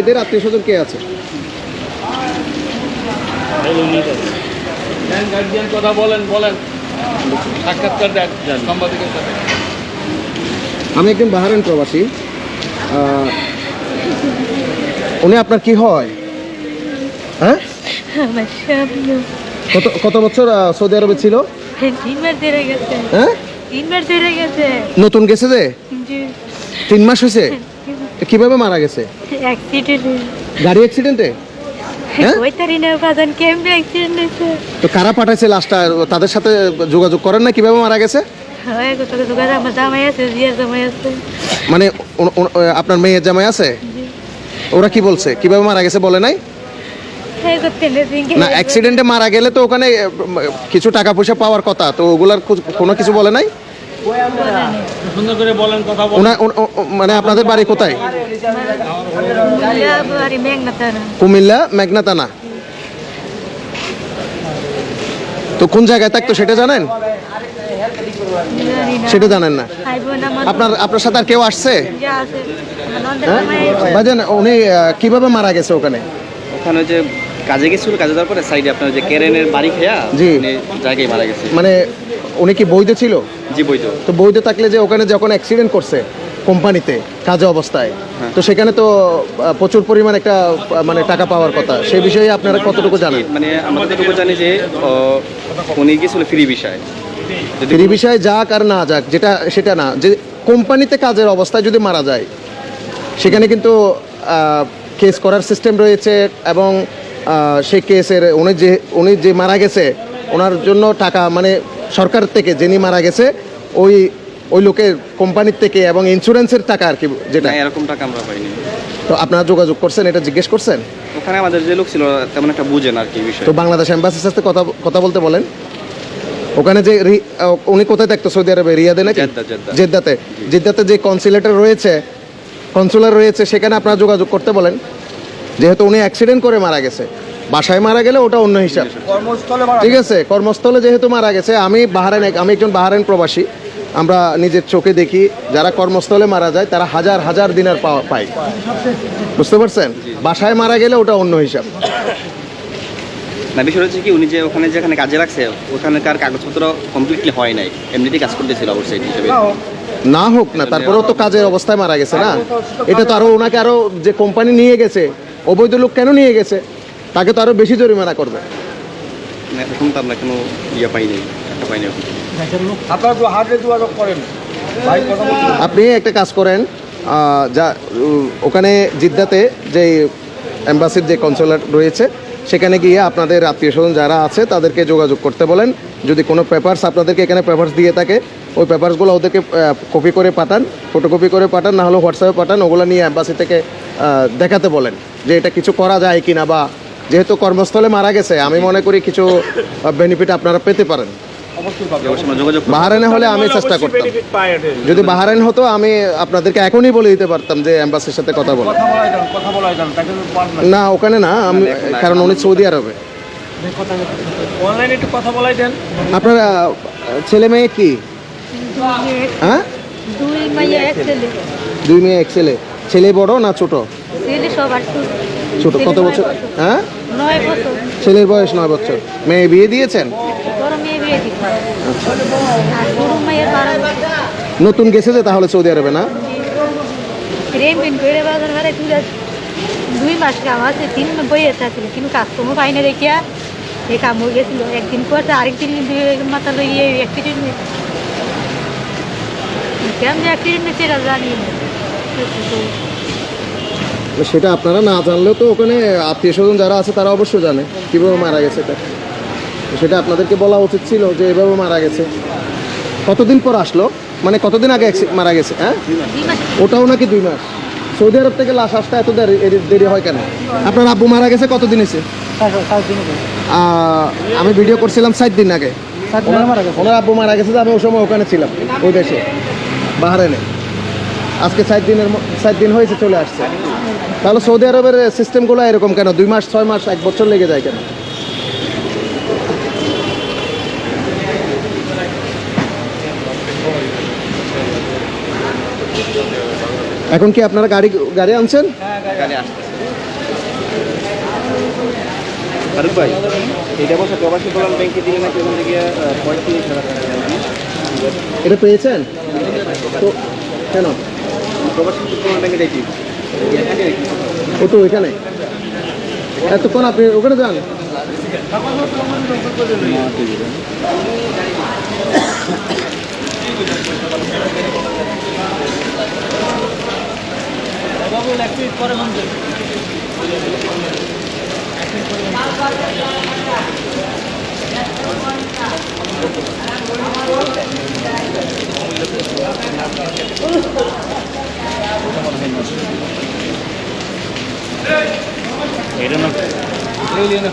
এদের আত্মীয় স্বজন কে আছে? গার্জিয়ান কথা বলেন বলেন। সাক্ষাৎকার দেন সাংবাদিকের সাথে। আমি একজন বাহারেন প্রবাসী। উনি আপনার কি হয়? হ্যাঁ? কত কত বছর সৌদি আরবে ছিল? তিন মাস ধরে গেছে। হ্যাঁ তিন মাস ধরে গেছে। নতুন গেছে যে? যে তিন মাস হয়েছে? কীভাবে মারা গেছে? গাড়ি অ্যাক্সিডেন্টে তো কারা পাঠাইছে লাশটা তাদের সাথে যোগাযোগ করেন না কীভাবে মারা গেছে? হয় মানে আপনার মেয়ের জামাই আছে? ওরা কি বলছে? কীভাবে মারা গেছে বলে নাই? না অ্যাক্সিডেন্টে মারা গেলে তো ওখানে কিছু টাকা পয়সা পাওয়ার কথা তো ওগুলার কোনো কিছু বলে নাই? সুন্দর করে বলেন কথা মানে আপনাদের বাড়ি কোথায়? কুমিল্লা মেঘনাতানা। তো কোন জায়গায় থাকতো সেটা জানেন? সেটা জানেন না। আপনার আপনার সাথে আর কেউ আসছে? হ্যাঁ। ভাইজান উনি কীভাবে মারা গেছে ওখানে? ওখানে যে কাজে গেছিল কাজে যাওয়ার পরে সাইডে আপনার যে কেরেনের বাড়ি খেয়া জি। জায়গায় মারা গেছে। মানে উনি কি বৈধ ছিল? জি বৈধ। তো বৈধ থাকলে যে ওখানে যখন অ্যাক্সিডেন্ট করছে কোম্পানিতে কাজে অবস্থায় তো সেখানে তো প্রচুর পরিমাণ একটা মানে টাকা পাওয়ার কথা। সেই বিষয়ে আপনারা কতটুকু জানেন? মানে আমরা যতটুকু জানি যে উনি গেছিল ফ্রি বিষয়। এই বিষয়ে যাক আর না যাক যেটা সেটা না। যে কোম্পানিতে কাজের অবস্থায় যদি মারা যায় সেখানে কিন্তু কেস করার সিস্টেম রয়েছে এবং সেই কেসের উনি যে উনি যে মারা গেছে ওনার জন্য টাকা মানে সরকার থেকে যিনি মারা গেছে ওই ওই লোকের কোম্পানির থেকে এবং ইন্স্যুরেন্সের টাকা আর কি যেটা। এরকম টাকা আমরা পাইনি। তো আপনারা যোগাযোগ করছেন এটা জিজ্ঞেস করছেন? ওখানে আমাদের যে লোক ছিল তেমন একটা বুঝেন আর কি বিষয়। তো বাংলাদেশ এম্বাসির সাথে কথা কথা বলতে বলেন। ওখানে যে উনি কোথায় থাকতো সৌদি আরবে রিয়াদে নাকি? Jeddah, Jeddah. জেদ্দাতে। জেদ্দাতে যে কনসুলেটর রয়েছে কনসুলার রয়েছে সেখানে আপনারা যোগাযোগ করতে বলেন। যেহেতু উনি অ্যাক্সিডেন্ট করে মারা গেছে। বাসায় মারা গেলে ওটা অন্য হিসাব। ঠিক আছে কর্মস্থলে যেহেতু মারা গেছে আমি বাহারেন আমি একজন বাহারেন প্রবাসী। আমরা নিজের চোখে দেখি যারা কর্মস্থলে মারা যায় তারা হাজার হাজার দিনের পাওয়া পায়। বুঝতে পারছেন? বাসায় মারা গেলে ওটা অন্য হিসাব। না বিষয় হচ্ছে কি উনি যে ওখানে যেখানে কাজে রাখছে ওখানকার কাগজপত্র কমপ্লিটলি হয় নাই। এমনিতেই কাজ করতেছিল হিসেবে। না হোক না তারপরেও তো কাজের অবস্থায় মারা গেছে না? এটা তো আরও ওনাকে আরও যে কোম্পানি নিয়ে গেছে অবৈধ লোক কেন নিয়ে গেছে? তাকে তো আরও বেশি জরিমানা করবে। এখন তো আমরা কোনো ইয়ে পাইনি পাইনি আপনারা তো হাতে যোগাযোগ করেন। ভাই কথা বলুন আপনি একটা কাজ করেন যা ওখানে জিদ্দাতে যে অ্যাম্বাসির যে কনসুলেট রয়েছে সেখানে গিয়ে আপনাদের আত্মীয় স্বজন যারা আছে তাদেরকে যোগাযোগ করতে বলেন। যদি কোনো পেপারস আপনাদেরকে এখানে পেপারস দিয়ে থাকে ওই পেপারসগুলো ওদেরকে কপি করে পাঠান ফটোকপি করে পাঠান না হলে হোয়াটসঅ্যাপে পাঠান ওগুলো নিয়ে অ্যাম্বাসি থেকে দেখাতে বলেন যে এটা কিছু করা যায় কি না বা যেহেতু কর্মস্থলে মারা গেছে আমি মনে করি কিছু বেনিফিট আপনারা পেতে পারেন। বাহারানে হলে আমি চেষ্টা করতাম। যদি বাহারাইন হতো আমি আপনাদেরকে এখনই বলে দিতে পারতাম যে অ্যাম্বাসির সাথে কথা বলো না। ওখানে না আমি কারণ উনি সৌদি আরবে। আপনার ছেলে মেয়ে কি? হ্যাঁ? দুই মাইয়া এক দুই মেয়ে এক ছেলে। ছেলে বড় না ছোট? ছোট। কত বছর? হ্যাঁ? ছেলের বয়স নয় বছর। মেয়ে বিয়ে দিয়েছেন? নতুন গেছে যে তাহলে সৌদি আরবে না? দুই মাস কাম আছে তিন বইয়ে থাকছিল কিন্তু কাস্টমার পাই না দেখিয়া এই কাম হয়ে গেছিল। একদিন পর আরেকদিন মাথা লইয়ে অ্যাক্সিডেন্ট হয়েছে কেমন অ্যাক্সিডেন্ট হয়েছে জানি না তো সেটা আপনারা না জানলেও তো ওখানে আত্মীয় স্বজন যারা আছে তারা অবশ্য জানে কীভাবে মারা গেছে এটা। সেটা আপনাদেরকে বলা উচিত ছিল যে এভাবে মারা গেছে। কতদিন পর আসলো? মানে কতদিন আগে মারা গেছে হ্যাঁ? ওটাও নাকি দুই মাস। সৌদি আরব থেকে লাশ আসতে এত দেরি দেরি হয় কেন? আপনার আব্বু মারা গেছে কতদিন এসে আমি ভিডিও করছিলাম সাত দিন আগে। ওনার আব্বু মারা গেছে যে আমি ওই সময় ওখানে ছিলাম ওই দেশে। বাহারেনে আজকে সাত দিনের সাত দিন হয়েছে চলে আসছে। তাহলে সৌদি আরবের সিস্টেমগুলো এরকম কেন? দুই মাস ছয় মাস এক বছর লেগে যায় কেন? এখন কি আপনারা গাড়ি গাড়ি আনছেন? ফারুক ভাই এটা বছর প্রবাসী কল্যাণ ব্যাংকে দিলে নাকি ওখান থেকে পঁয়ত্রিশ হাজার টাকা এটা পেয়েছেন? তো কেন? প্রবাসী কল্যাণ ব্যাংকে দেখি ও তো ওইখানে এতক্ষণ আপনি ওখানে যান? পরে 没人了，轮流的。